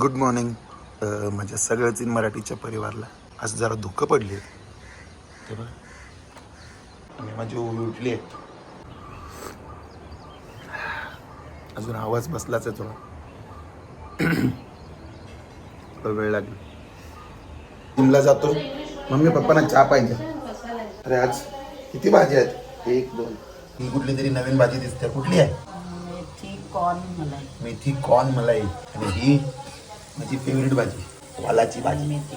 Good morning माझ्या सगळ्याच in मराठीच्या परिवारला. आज जरा दुःख पडली. आहेत ते बघ. आणि माझी ओवी उठली आहेत अजून आवाज बसलाच आहे थोडा. थोडा वेळ लागेल. जिमला जातो. मम्मी पप्पांना चहा पाहिजे. अरे आज किती भाजी आहेत? एक दोन. ही कुठली तरी नवीन भाजी दिसते. कुठली आहे? मेथी कॉर्न मलाई. मेथी कॉर्न मलाई. आणि ही माझी फेवरेट भाजी वालाची भाजी. मेथी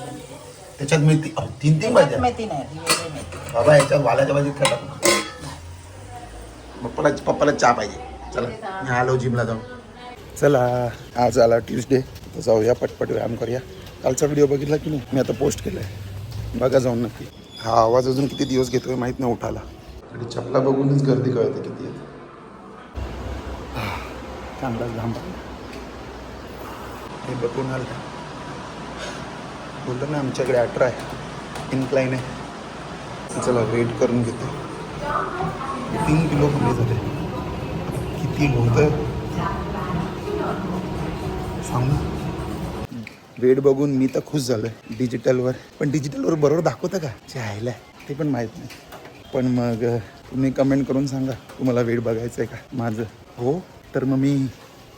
त्याच्यात मेथी अहो, तीन तीन भाज्या. मेथी नाही वेगळी मेथी. बाबा याच्यात वालाच्या भाजीत काय टाकू? पप्पाला पप्पाला चहा पाहिजे. चला मी आलो जिमला जाऊन. चला आज आला ट्युजडे. तर जाऊया पटपट व्यायाम करूया. कालचा व्हिडिओ बघितला की नाही? मी आता पोस्ट केला आहे बघा जाऊन नक्की. हा आवाज अजून किती दिवस घेतोय माहीत नाही उठाला. आणि चपला बघूनच गर्दी कळते किती आहे. चांगलाच घाम. हे बघून आलं. का बोलतो ना आमच्याकडे अठरा आहे. इन्क्लाइन आहे. चला वेट करून घेतो. तीन किलो कमी झाले किती होतं सांग? वेट बघून मी तर खुश झालोय. डिजिटलवर पण डिजिटलवर बरोबर दाखवतं का? आहे ते पण माहीत नाही. पण मग तुम्ही कमेंट करून सांगा. तुम्हाला वेट बघायचं आहे का? माझं. हो? तर मग मी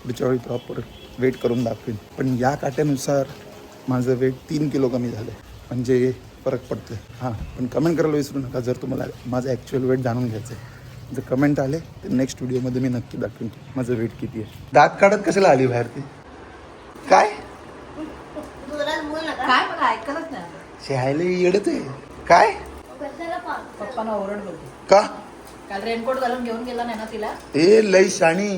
पुढच्या वेळी प्रॉपर वेट करून दाखवेन. पण या काट्यानुसार माझं वेट तीन किलो कमी झालं म्हणजे फरक पडतोय. हां पण कमेंट करायला विसरू नका जर तुम्हाला माझं ॲक्च्युअल वेट जाणून घ्यायचं आहे जर कमेंट आले तर नेक्स्ट व्हिडिओमध्ये मी नक्की दाखवेन माझं वेट किती आहे. दात काढत कशाला आली बाहेर ती काय? काय मला ऐकलंच नाही शहायला येडत आहे काय? पप्पांना ओरड बोलते का? काल रेनकोट घालून घेऊन गेला नाही ना तिला? ए लई शाणी.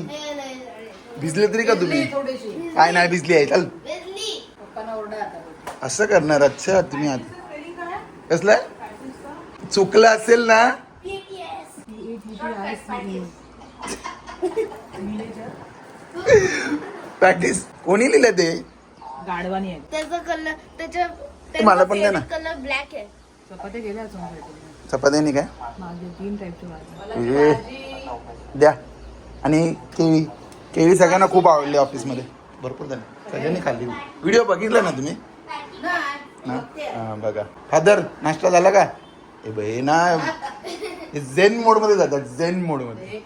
भिजले तरी का तुम्ही? थोडीशी काय नाही भिजली आहे. चल. पप्पांना ओरडा आता बोलते. असं करणार अच्छा तुम्ही आता कसलं? चुकलं असेल ना? प्रॅक्टिस कोणी लिहिलं ते? गाडवानी आहे. त्याचा कलर त्याच्या मला पण द्या ना. कलर ब्लॅक आहे. चपात्या गेल्या अजून भेटून. चपाती नाही काय? माझे तीन टाईपचे भाजी. ए, द्या. आणि केळी. केळी सगळ्यांना खूप आवडली ऑफिसमध्ये. भरपूर झाली सगळ्यांनी खाल्ली. व्हिडिओ बघितला ना तुम्ही? ना? हां बघा. फादर नाश्ता झाला का? ए बाई ना. हे झेन मोडमध्ये जातात झेन मोडमध्ये.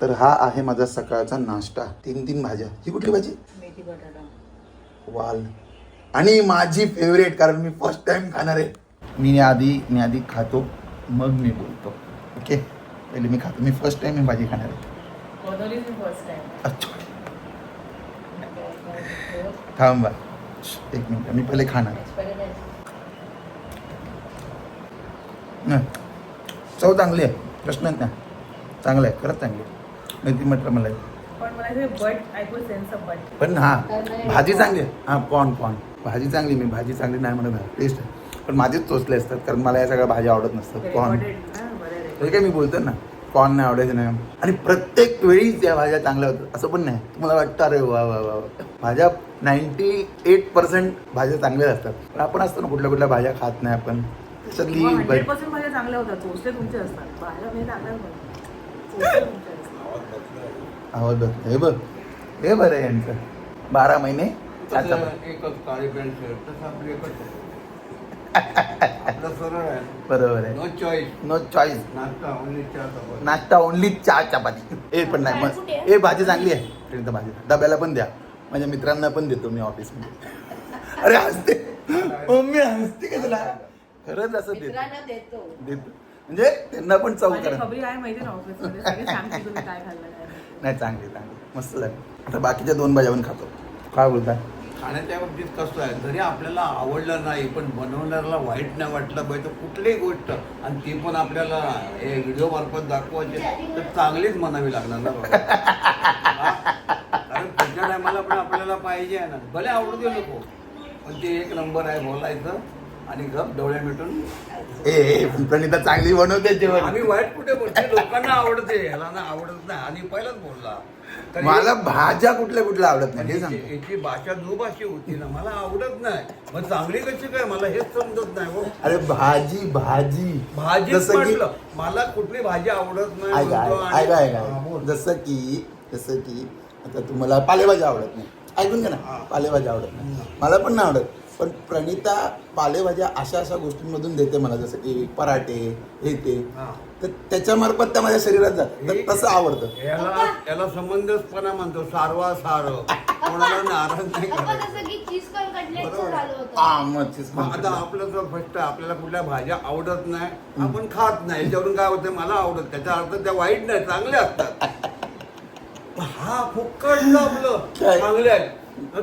तर हा आहे माझा सकाळचा नाश्ता. तीन तीन भाज्या. ही कुठली भाजी? वाल. आणि माझी फेवरेट कारण मी फर्स्ट टाइम खाणार आहे. मी आधी मी आधी खातो मग मी बोलतो. ओके पहिले मी खातो. मी फर्स्ट टाइम मी भाजी खाणार आहे बनवली मी फर्स्ट टाइम अच्छा. थांबा. एक मिनिट. मी पहिले खाणार. नाही. चव चांगली आहे. प्रश्नच नाही. चांगलं आहे. खरंच चांगली आहे. मटर मला. पण मला हे पण हा भाजी चांगली आहे. हां कॉर्न कॉर्न भाजी चांगली मी भाजी चांगली नाही म्हणत नाही टेस्ट आहे. पण माझेच चोचले असतात. कारण मला या सगळ्या भाज्या आवडत नसतात. कॉर्न हे काय मी बोलतो ना? कॉर्न नाही आवडायचं नाही. आणि प्रत्येक वेळी त्या भाज्या चांगल्या होतात असं पण नाही. तुम्हाला वाटतं अरे वा वा वा. भाज्या नाईन्टी एट पर्सेंट भाज्या चांगल्या असतात. पण आपण असतो ना कुठल्या कुठल्या भाज्या खात नाही आपण. त्याच्यातली भाज्या चांगल्या होतात. चोचले तुमचे असतात. तुमचे आवाज बघ. हे बघ. हे बरं आहे यांचं. बारा महिने. आपलं सरळ आहे. बरोबर आहे. नो चॉईस नो चॉईस नाश्ता ओनली चहा चपाती. नाश्ता ओनली चहा चपाती. ए पण नाही मग ए भाजी चांगली आहे. तरी तर भाजी. डब्याला पण द्या. माझ्या मित्रांना पण देतो मी ऑफिसमध्ये. अरे हसते. मम्मी हसते का तुला? खरंच असं देतो. मित्रांना देतो. देतो. म्हणजे त्यांना पण चव करा. खबरी आहे माहिती ना ऑफिसमध्ये? सगळे सांगते तुम्ही काय खाल्लं काय नाही. नाही चांगली चांगली. मस्त झाली. आता बाकीच्या दोन भाज्या पण खातो. काय बोलताय? खाण्याच्या बाबतीत कसं आहे? जरी आपल्याला आवडलं नाही पण बनवणाऱ्याला वाईट नाही वाटलं पाहिजे तर कुठलीही गोष्ट आणि ती पण आपल्याला हे व्हिडिओ मार्फत दाखवायची तर चांगलीच म्हणावी लागणार ना बाबा? कारण पुढच्या टायमाला पण आपल्याला पाहिजे आहे ना. भले आवडू दे नको पण ते एक नंबर आहे बोलायचं आणि गप डोळे मिटून. ए प्रणिता चांगली बनवते जेवण. आम्ही वाईट कुठे बोलते लोकांना आवडते ह्याला ना आवडत नाही. आणि पहिलाच बोलला. तर मला भाज्या कुठल्या कुठल्या आवडत नाही हे याची सांग याची भाषा दुभाषी होती ना मला आवडत नाही. मग चांगली कशी काय? मला हेच समजत नाही हो. अरे भाजी भाजी. भाजी जसं की म्हटलं मला कुठली भाजी आवडत नाही ऐका म्हणतो ऐका आणि- ऐका हा, ऐका बोल. जसं की जसं की आता तुम्हाला पालेभाजी आवडत नाही. ऐकून घ्या ना पालेभाज्या आवडत नाही. मला पण नाही आवडत. पण प्रणिता पालेभाज्या अशा अशा गोष्टींमधून देते मला जसं की पराठे हे ते. हा. तर त्याच्यामार्फत त्या माझ्या शरीरात जातात तर तसं आवडतं. याला याला संबंधचपणा म्हणतो सारवा सार. कोणाला नाराज नाही करायचं. हा, मग मग आता आपलं जर फक्त आपल्याला कुठल्या भाज्या आवडत नाही आपण खात नाही. याच्यावरून काय होतं मला आवडत त्याचा अर्थ त्या वाईट नाही चांगले असतात. हा फुक्कट आपलं. काय? चांगले आहे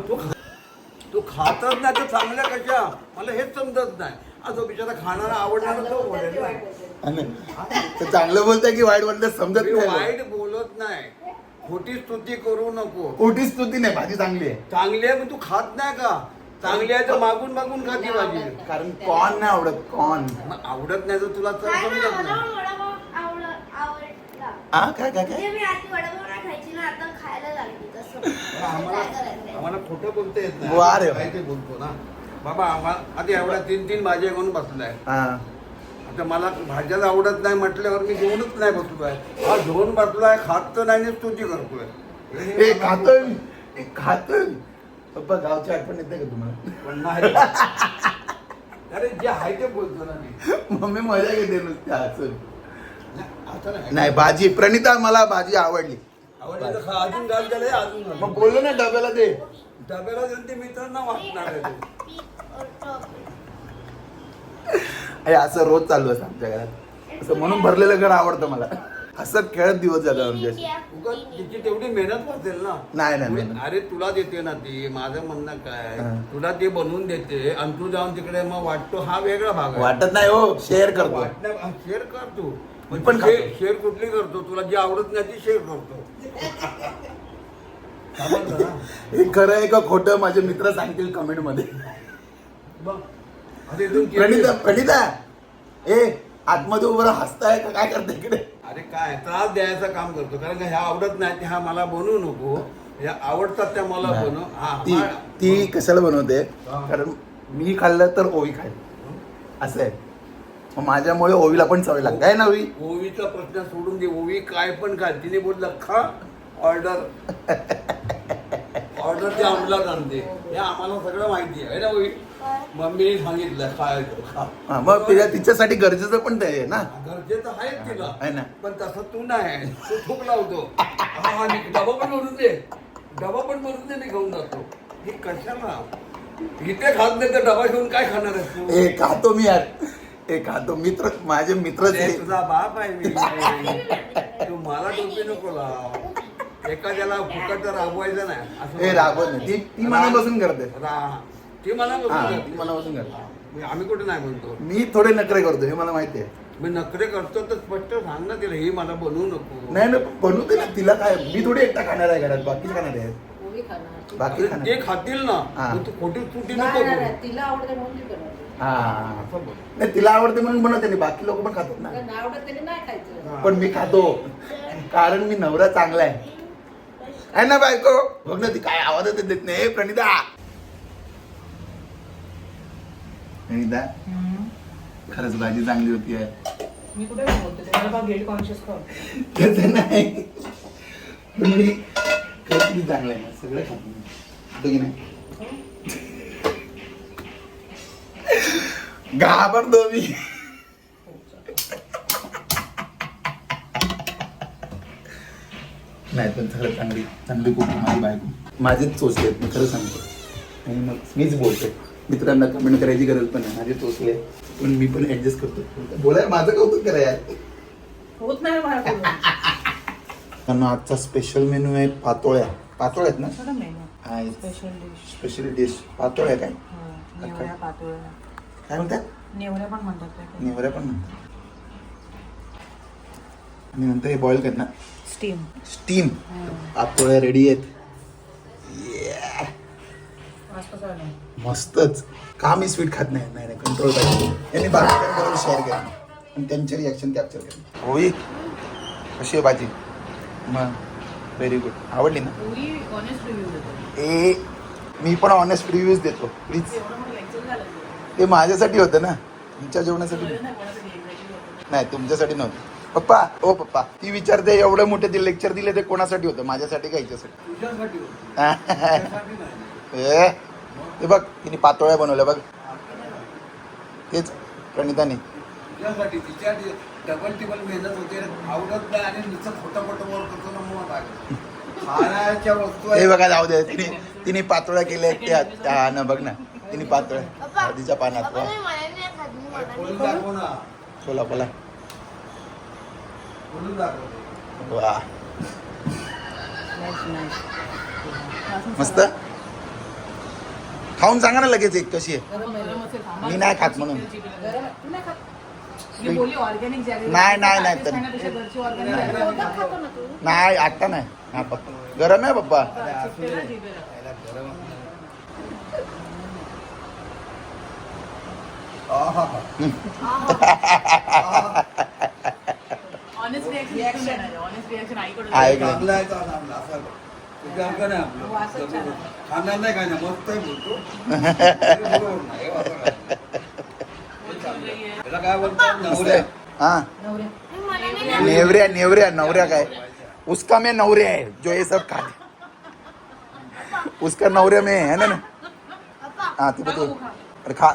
तू खा- तू खातच नाही तर चांगल्या कशा? मला हेच समजत नाही. बिचारा खाणारा आवडणारा तो बोलेल ना. आणि तर चांगलं बोलताय की वाईट बोलताय समजत मी नाही. वाईट बोलत नाही. खोटी स्तुती करू नको. कोटी स्तुती नाही भाजी चांगली आहे. चांगली आहे पण तू खात नाही का? चांगली आहे तर मागून मागून खाती भाजी. कारण कॉर्न नाही आवडत कॉर्न. मग आवडत नाही तर तुला तर काय ना समजत मला नाही. पण वडापाव आवड आवडला. हा काय काय काय? मी आधी वडापाव नाही खायची ना आता खायला लागली तसं. आम्हाला खोटं बोलता येत वा रे. नाही काय ते बोलतो ना. बाबा आम्हाला आता एवढ्या तीन तीन भाज्या घेऊन बसलाय. हा. आता मला भाज्याच आवडत नाही म्हटल्यावर मी घेऊनच नाही बसलोय. हा घेऊन बसलोय खात तर नाही स्तुती करतोय. हे खातोय मी. हे खातोय मी. पप्पा गावची आठवण येते का तुम्हाला? पण नाही. अरे जे आहे ते बोलतो ना मी. मम्मी मजा घेते नुसती हसून. नाही, आता नाही. नाही भाजी. प्रणिता मला भाजी आवडली. आवडलं तर खा, अजून घाल त्याला अजून. घाल. मग बोललो ना डब्याला दे. डब्याला देऊन ते मित्रांना वाटणार आहे ते. हे असं रोज चालू असतं आमच्या घरात असं म्हणून भरलेलं घर आवडतं मला हसत खेळत दिवस जातात आमच्या इंडिया. उगाच तिची तेवढी मेहनत वाचेल ना नाही, नाही, मेहनत. अरे तुला देते ना ती माझं म्हणणं काय हा. तुला ते बनवून देते आणि तू जाऊन तिकडे मग वाटतो हा वेगळा भाग आहे वाटत नाही हो शेअर करतो हा, शेअर कर तू मी पण खातो. शेअर कुठली करतो तुला जी आवडत नाही ती शेअर करतो? हे खरं आहे का खोटं? माझे मित्र सांगतील कमेंटमध्ये प्रणिता प्रणिता! ए आतमध्ये उभं हसताय का? काय करते इकडे? अरे काय? त्रास द्यायचं काम करतो. कारण का ह्या आवडत नाही ह्या मला बनवू नको. ह्या आवडतात त्या मला बनव ती ती कशाला बनवते. कारण मी खाल्लं तर ओवी खाईल. असं आहे. माझ्यामुळे ओवीला पण सवय लागते. ना ओवी? ओवीचा प्रश्न सोडून दे. ओवी काय पण काय तिने बोललं खा. ऑर्डर. ऑर्डर ते अंमलात आणते. हे आम्हाला सगळं माहिती आहे. है ना ओवी मम्मीने सांगितलं काय हा, मग तिच्या तिच्यासाठी गरजेचं पण ते आहे ना? गरजेचं तिला. आहे ना. पण तसं तू नाही. तू थूक लावतो. हा, हा, मी डबा पण भरून दे. डबा पण भरून दे मी घेऊन जातो. हे कशाला? इथे खात नाही तर डबा घेऊन काय खाणार आहेस तू? ए खातो मी यार. ए खातो. मित्र माझे मित्रच आहे. तुझा बाप आहे मी. तू मला टोपी नको लाव. एखाद्याला फुकट राबवायचं नाही असं ए रागवत नाही. ती ती मनापासून करते. रा- ती मनापासून हा करते. ती मनापासून करते. हा, आम्ही कुठे नाही म्हणतो. मी थोडे नखरे करतो हे मला माहिती आहे. मी नखरे करतो तर स्पष्ट सांग ना तिला हे मला बनवू नको. नाही ना बनवते ना तिला काय मी थोडी एकटा खाणार आहे घरात बाकी खाणार आहे पोळी खाणार? बाकी अरे, खाणार ते खातील ना. हा. पण तू खोटी तुटी नको नाही, नाही, करू. नाही, तिला आवडते म्हणून ती बनवते. हा. असं बोल. नाही तिला आवडते म्हणून बनवते नाही बाकी लोक पण खातात ना. तिला नाही आवडत त्याने नाही खायचं. पण मी खातो. कारण मी नवरा चांगला आहे. आहे ना बायको? बघ ना ती काय आवाजच देत नाही. प्रणिता. प्रणिता खरंच भाजी चांगली होती आहे. मी कुठे गेट कॉन्शियस नाही. पण मी खरंच किती चांगलं आहे. सगळं. खातो की नाही घाबरतो मी. नाही पण खरं चांगली चांगली कुठली माझी बायको. माझेच चोचले आहेत, मी खरं सांगतो. आणि मग मीच बोलते मित्रांना कमेंट करायची गरज पण नाही माझे चोचले. पण मी पण ऍडजस्ट करतो. बोलाय माझं कौतुक करा यार. होत नाही त्यांना आजचा स्पेशल मेनू आहे पातोळ्या. पातोळ्या आहेत ना? स्पेशल डिश स्पेशल डिश पातोळ्या काय? नेवऱ्या पातोळ्या. काय म्हणतात? नेवऱ्या पण म्हणतात काय निवऱ्या पण म्हणतात आणि नंतर हे बॉईल करणार. स्टीम स्टीम पातोळ्या रेडी आहेत. मस्तच. का मी स्वीट खात नाही? नाही नाही कंट्रोल पाहिजे. यांनी बाकीच्यांबरोबर शेअर केलं. आणि त्यांचे रिॲक्शन कॅप्चर केलं. होई. कशी आहे भाजी? मग. व्हेरी गुड आवडली ना? ए मी पण ऑनेस्ट रिव्ह्यूज देतो प्लीज ते. माझ्यासाठी होतं ना? तुमच्या जेवणासाठी. नाही तुमच्यासाठी नव्हतं. पप्पा ओ पप्पा ती विचारते एवढं मोठे ते लेक्चर दिले ते कोणासाठी होतं? माझ्यासाठी का हिच्यासाठी? तुझ्यासाठी होतं. त्यासाठी नाही. ए ते बघ तिने पातोळ्या बनवल्या बघ. तेच प्रणिताने. तुझ्यासाठी तिच्या डबल टिबल मेहनत होते आवडत नाही आणि नुसतं खोटं खोटं वर करतो ना मग काय. खाण्याच्या वस्तू हे. बघा जाऊ दे. तिने तिने पातोळ्या केल्या त्या त्या ना बघ ना. तिने पातोळ्या. हळदीच्या पानात. पप्पा वा. तुम्ही मला नाही खात मी मला खोलून नाही दाखव ना बोला बोला खोलून दाखव वा. मस्त? खाऊन सांगा ना लगेच एक कशी आहे. मी नाही खात म्हणून. नाही नाही, नाही, नाही, तर- नाही आता नाही. हा पप्पा. गरम आहे पप्पा. आहा. ऑनेस्ट खाणार नाही काय नाही मस्त आहे बोलतो तरी बरोबर नाही, हे. त्याला काय नवऱ्या. हा. नेवऱ्या. नेवऱ्या नवऱ्या काय? उसका में नवरे है जो ये सब खा उसका नवरे में है ना? हा ते. बघ अरे खा.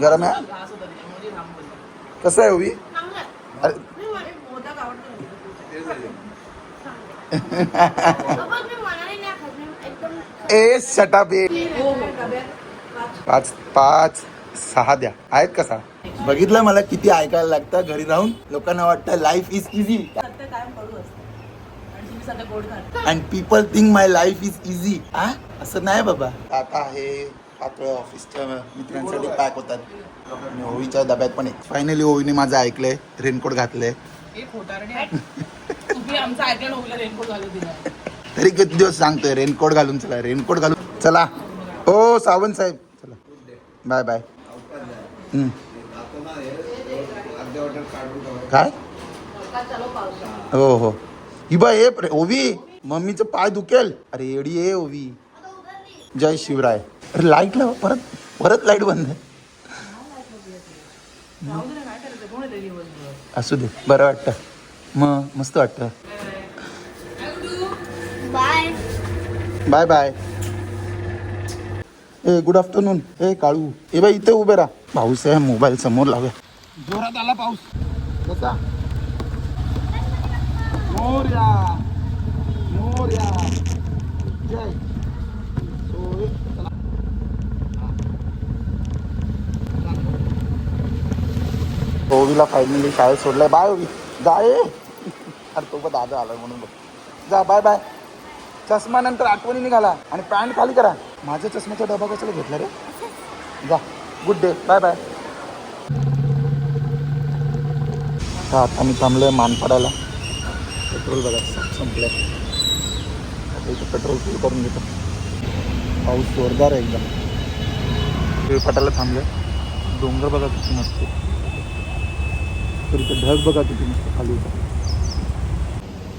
गरम आहे. कसं आहे उभी? आहे. अरे मी मला- मोदक आवडतो ना? ते झाले. पप्पा मी मला नाही खात मी एकदम ए पाच पाच सहा द्या. आहेत का सहा? बघितलं मला किती ऐकायला लागतं घरी राहून. लोकांना वाटतं लाईफ इज इझी सत्य कायम कडू असतं आणि तुम्ही सध्या गोड खात and people think my life is easy असं नाही बाबा. आता हे पातळ ऑफिसच्या मित्रांसाठी पॅक होतात. ओवीच्या डब्यात पण फायनली ओवीने माझं ऐकलंय रेनकोट घातलंय. आमचं रेनकोट घालून दिला. तरी किती दिवस सांगतोय रेनकोट घालून चला रेनकोट घालून चला. ओ सावंत साहेब. चला. Bye bye. हम्म. हे. काय? हो हो. ही बा हे प्रे- ओवी मम्मीचं पाय दुखेल. अरे एडी ये ओवी. जय शिवराय. अरे लाइट लाव परत परत लाइट बंद आहे. असू दे बरं वाटतं. मग मस्त वाटतं. बाय. Bye bye. ए गुड आफ्टरनून ए काळू. ए बाई इथे उभे राहा. पाऊस आहे मोबाईल समोर लावूया. जोरात आला पाऊस. कसा? मोर्या मोर्या जय. सोय चला. ओवीला फायनली शाळेत सोडलाय. बाय ओवी. जाय अरे तो पण दादा आला म्हणून बघ. जा बाय बाय चष्मा नंतर आठवणी निघाला आणि पॅन्ट खाली करा. माझ्या चष्म्याचा डबा कशाला घेतला रे? जा गुड डे बाय बाय आता मी थांबलोय मानपाडाला पेट्रोल बघा संपलं संपलंय. आता इथं पेट्रोल फुल करून घेतो. पाऊस जोरदार आहे एकदम. विळपाटाला थांबलोय. डोंगर बघा किती मस्त. तर ढग बघा किती मस्त खाली होतं.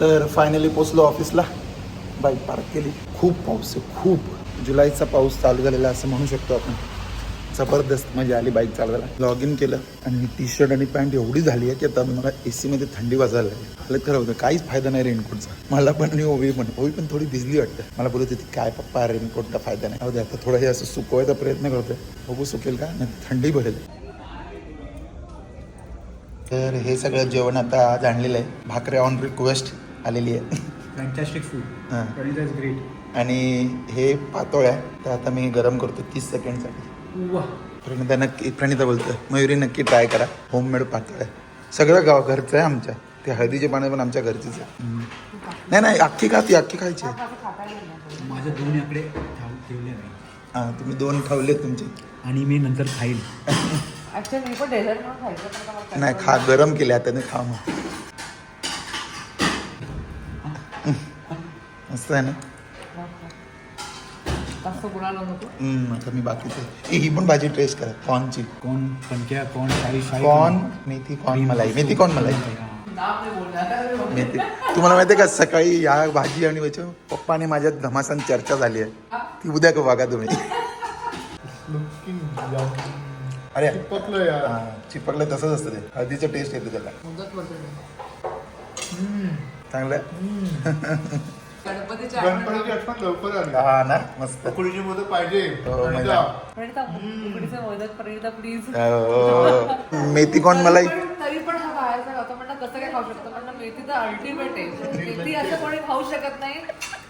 तर फायनली पोचलो ऑफिसला बाईक पार्क केली. खूप पाऊस आहे खूप. जुलैचा पाऊस चालू झालेला असं म्हणू शकतो आपण. जबरदस्त मजा आली बाईक चालवायला. लॉग इन केलं आणि टी शर्ट आणि पॅन्ट एवढी झाली आहे की आता मला ए सीमध्ये थंडी वाजायला लागली. हालत खरं होतं. काहीच फायदा नाही रेनकोटचा मला पण आणि ओवी पण. ओवी पण थोडी भिजली वाटतं. मला बोलत होती काय पप्पा रेनकोटचा फायदा नाही. अहो दे आता थोडं हे असं सुकवायचा प्रयत्न करतोय. बघू सुकेल का? नाही थंडी भरेल. तर हे सगळं जेवण आता आज आणलेलं आहे. भाकरे ऑन रिक्वेस्ट आलेली आहे. फॅन्टॅस्टिक फूड हां. इज ग्रेट आणि हे पातोळ्या तर आता मी गरम करतो तीस सेकंडसाठी. वा प्रणिता नक्की प्रणिता बोलतं मयुरी नक्की ट्राय करा. होममेड पातोळ्या सगळं गाव घरचं आहे आमच्या. ते हळदीचे पाणी पण आमच्या घरचीच आहे नाही नाही अख्खी का ती अख्खी खायची आहे. माझ्या दोन आकडे ठेव- ठेवले नाही. हां तुम्ही दोन ठेवले तुमचे. आणि मी नंतर खाईल. ऍक्च्युअली मी पण डेझर्ट म्हणून खायचं पण आता मला नाही खा गरम केले आता नाही खा मग. मस्त आहे ना? हम्म, आता मी बाकीचे ए, ही पण भाजी टेस्ट करा. कॉर्नची. कॉर्न पंक्या शाही कॉर्न मेथी कॉर्न मलाई. मेथी कॉर्न मलाई. मेथी तुम्हाला माहिती आहे का सकाळी या भाजी आणि याच्या पप्पाने माझ्यात घमासान चर्चा झाली आहे. ती उद्या का बघा तुम्ही? अरे. चिपकलं तसंच असतं ते. हळदीचं टेस्ट येतो त्याला. चांगलं गणपतीच्या गणपतीची आठवण लवकर आली. हा ना मस्त. उकडीची मोदक पाहिजे. हो, आणि मजा. जा. प्रणिता उकडीचे मोदक प्रणिता प्लीज हो. मेथी कॉर्न मलाई? तरी पण हा बाहेरचा खातो. म्हणलं कसं काय खाऊ शकतो? म्हणलं मेथी तर अल्टिमेट आहे. मेथी असं कोणी खाऊ शकत नाही.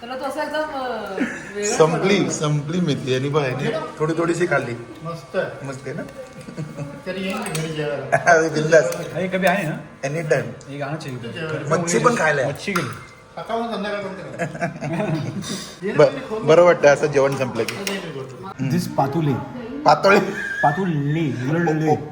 त्याला तो असं एकदम अं, वेगळंच संपली. संपली मेथी. आणि ह्याने थोडी थोडीशी खाल्ली. मस्त. आहे. मस्त आहे ना? तरी येईन मी घरी जेवायला. बिंदास. अरे कभी आए ना एनी टाइम ये गाना चाहिए था मच्छी पण खायला आहे. मच्छी के लिए पण ब- बरं वाटतं असं जेवण संपलं की दिस पातुले पातळी पातुले ले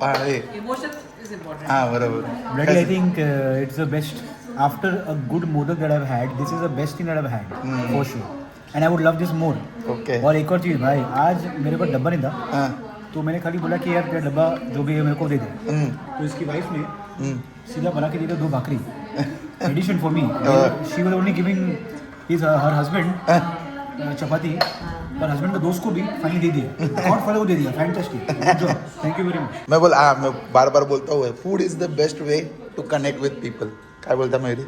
आहे. Emotion is important. हा बरोबर think uh, it's the best. After a good modak that I've had, this is the best thing that I've had for sure. And I would love this more. Okay और एक और चीज़ भाई आज मेरे pass डब्बा नहीं था हा तो मैंने खाली बोला कि यार तेरा डब्बा जो भी है मेरे को दे दे हम्म, तो इसकी वाइफ ने हम्म. सीधा बना के दे दिया दो भाकरी addition for me she was only giving his her husband chapati पर हस्बैंड का दोस्त को भी फाइनली दे दिया फादर को दे दिया fantastic thank you very much मैं बोल हा मैं बार बार बोलता हूँ food is the best way to connect with people काय बोलता मयुरी.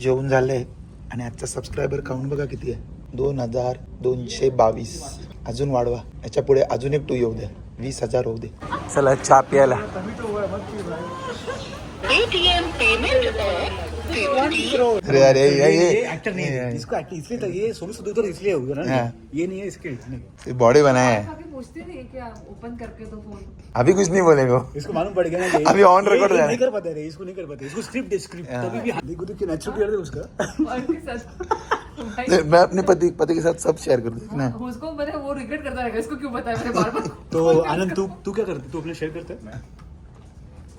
जेवण झालंय आणि आजचा सबस्क्रायबर काउंट बघा किती आहे. दोन हजार दोनशे बावीस. अजून वाढवा. याच्यापुढे अजून एक टू येऊ द्या. वीस हजार होऊ दे. चला चहा प्यायला. अरे अरे ये ये एक्टर नहीं है। इसको एक्टर इसलिए तो ये सोनू सूद तो इसलिए हुआ ना। हाँ। ये नहीं है इसके ये बॉडी बनाया है। काफ़ी पूछते नहीं क्या? ओपन करके तो फ़ोन अभी कुछ नहीं बोलेगा। इसको मालूम पड़ गया ना ये- अभी ये- ये है। नहीं कर पाते रे इसको नहीं कर पाते। इसको स्क्रिप्ट स्क्रिप्ट तभी भी देखो तो है उसका। तो मैं अपने पति पति के साथ सब शेयर कर दूँ ना। उसको वो रिग्रेट करता रहेगा इसको क्यों बताया मैंने बार बार? तो आनंद तू तू क्या करते? तू अपने शेयर करते है?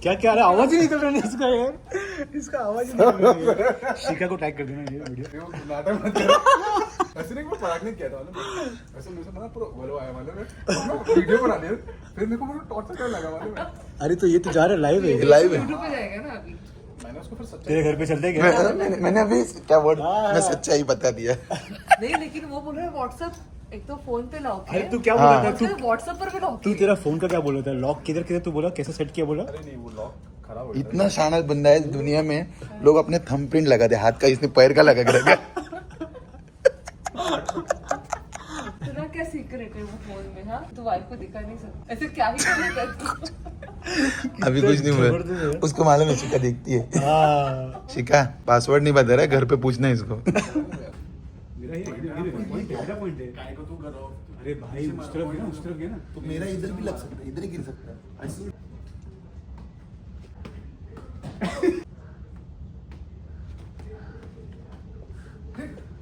क्या क्या अरे आवाज़ ही निकल रहा है इसका यार। इसका आवाज़ ही निकल रहा है। शिका को टैग कर देना ये वीडियो नाटक मत करो। ऐसे नहीं मैं पराग ने किया था मालूम ऐसे मेरे से ना पूरा बोलो आया मालूम है वीडियो बना लिया फिर मेरे को पूरा टॉर्चर करने लगा मालूम है अरे तो ये तो जा रहा है लाइव है। लाइव है। यूट्यूब पे जाएगा ना अभी। मैंने उसको फिर सच्चाई तेरे घर पे चलते क्या? मैं- मैंने मैंने अभी क्या वर्ड हाँ। मैं सच्चाई बता दिया। नहीं लेकिन वो बोल रहे हैं व्हाट्सएप एक तो फ़ोन पे लॉक अरे तू क्या बोला हाँ। था? तू व्हाट्सएप पर भी लॉक तू तेरा फ़ोन का क्या बोला था? लॉक किधर किधर तू बोला? कैसे सेट किया बोला? अरे नहीं वो लॉक खराब हो इतना बंदा है दुनिया में लोग अपने थंब प्रिंट लगा दे हाथ का इसने पैर का लगा के रखा। तेरा क्या सीक्रेट है वो फ़ोन में हाँ? तो वाइफ को दिखा नहीं सकता। ऐसे क्या ही करेगा तू? अभी कुछ नहीं हुआ। उसको मालूम है शिका देखती है। हाँ। शिका पासवर्ड नहीं बता रहा है घर पे पूछना है इसको। मेरा ही पॉइंट है मेरा पॉइंट काय को करो अरे भाई उस तरफ गया ना उस तरफ गया ना। तो मेरा इधर भी लग सकता है इधर ही गिर सकता है।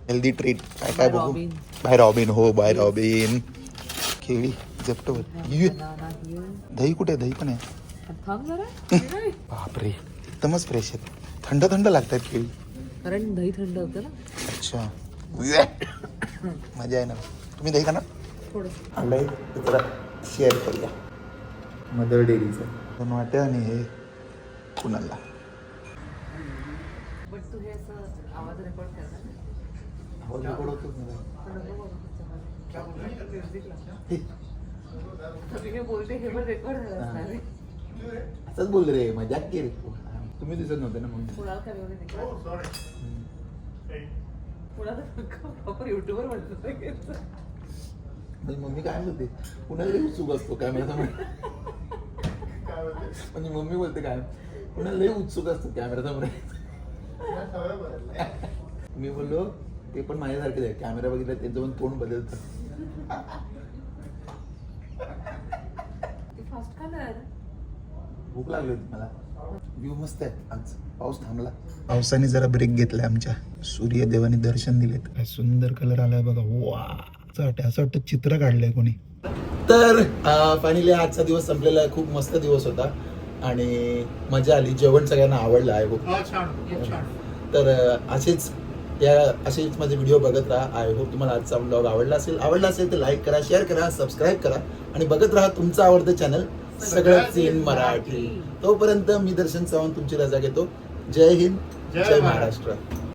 हेल्दी ट्रीट काय काय बघू रॉबिन. बाय रॉबिन हो बाय रॉबिन केळी ये दही कुठे दही पण आहे. थांब जरा. बापरे एकदमच फ्रेश आहेत. थंड थंड लागतात केळी कारण दही थंड होतं ना. अच्छा. मजा आहे ना. तुम्ही दही खाणार? थोडस. जरा शेअर करूया. मदर डेअरीचं दोन वाट्या आणि हे कुणाला? बट तू हे असं आवाज रेकॉर्ड होतोच पण हे. बोलते हे पण रेकॉर्ड आहे. असंच बोल रे मजाक केली तुम्ही दिसत नव्हते ना कुणाला प्रॉपर युट्यूबर म्हणतो म्हणजे मम्मी काय बोलते कुणाला लई उत्सुक असतो कॅमेरासमोर म्हणजे मम्मी बोलते काय कुणाला लई उत्सुक असतो कॅमेरासमोर मी बोललो ते पण माझ्यासारखेच आहे कॅमेरा बघितला त्यांचं पण तोंड बदलतं भूक लागली होती मला व्ह्यू मस्त आहे आज पाऊस थांबला. पावसाने जरा ब्रेक घेतलाय आमच्या. सूर्यदेवाने दर्शन दिलेत. काय सुंदर कलर आलाय बघा. वा. असं वाटतं असं वाटतं चित्र काढलंय कोणी. तर फायनली आजचा दिवस संपलेला आहे खूप मस्त दिवस होता. आणि मजा आली. जेवण सगळ्यांना आवडलं आहे खूप तर असेच या असेच माझे व्हिडिओ बघत राहा. आय होप तुम्हाला आजचा ब्लॉग आवडला असेल. आवडला असेल तर लाईक करा शेअर करा सबस्क्राईब करा. आणि बघत राहा तुमचं आवडतं चॅनल सगळं इन मराठी. तोपर्यंत मी दर्शन चव्हाण तुमची रजा घेतो. जय हिंद. जय महाराष्ट्र.